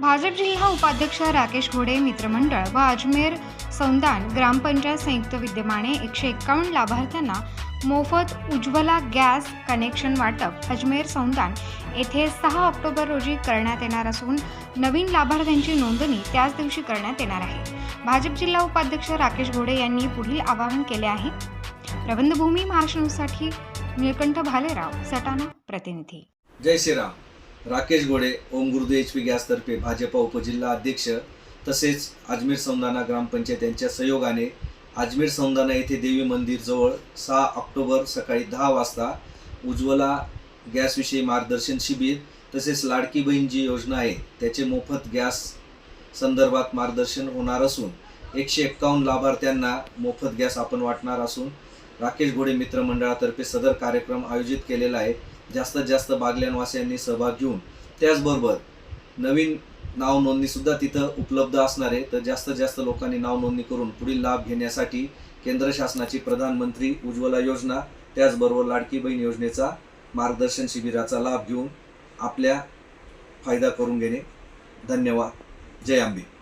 भाजप जिल्हा उपाध्यक्ष राकेश घोडे मित्रमंडळ व अजमेर सौंदान ग्रामपंचायत संयुक्त विद्यमाने एकशे एक्कावन्न लाभार्थ्यांना मोफत उज्ज्वला गॅस कनेक्शन वाटप अजमेर सौंदान येथे सहा ऑक्टोबर रोजी करण्यात येणार असून नवीन लाभार्थ्यांची नोंदणी त्याच दिवशी करण्यात येणार आहे. भाजप जिल्हा उपाध्यक्ष राकेश घोडे यांनी पुढील आवाहन केले आहे. प्रबंधभूमी महाराष्ट्र न्यूजसाठी निळकंठ भालेराव सटाणा प्रतिनिधी. जय श्रीराम. राकेश गोडे ओम गुरुदेव एच पी गॅसतर्फे भाजपा उपजिल्हा अध्यक्ष तसेच अजमेर समदाना ग्रामपंचायत यांच्या सहयोगाने अजमेर समदाना येथे देवी मंदिर जवळ सहा ऑक्टोबर सकाळी दहा वाजता उज्ज्वला गॅसविषयी मार्गदर्शन शिबिर तसेच लाडकी बहीण जी योजना आहे त्याचे मोफत गॅस संदर्भात मार्गदर्शन होणार असून एकशे एक्कावन्न लाभार्थ्यांना मोफत गॅस आपण वाटणार असून राकेश घोडे मित्रमंडळातर्फे सदर कार्यक्रम आयोजित केलेला आहे. जास्तीत जास्त बागल्यानवासियांनी सहभाग घेऊन त्याचबरोबर नवीन नाव नोंदणी सुद्धा तिथं उपलब्ध असणार आहे. तर जास्तीत जास्त लोकांनी नाव नोंदणी करून पुढील लाभ घेण्यासाठी केंद्र शासनाची प्रधानमंत्री उज्ज्वला योजना त्याचबरोबर लाडकी बहीण योजनेचा मार्गदर्शन शिबिराचा लाभ घेऊन आपल्या फायदा करून घेणे. धन्यवाद. जय आंबे.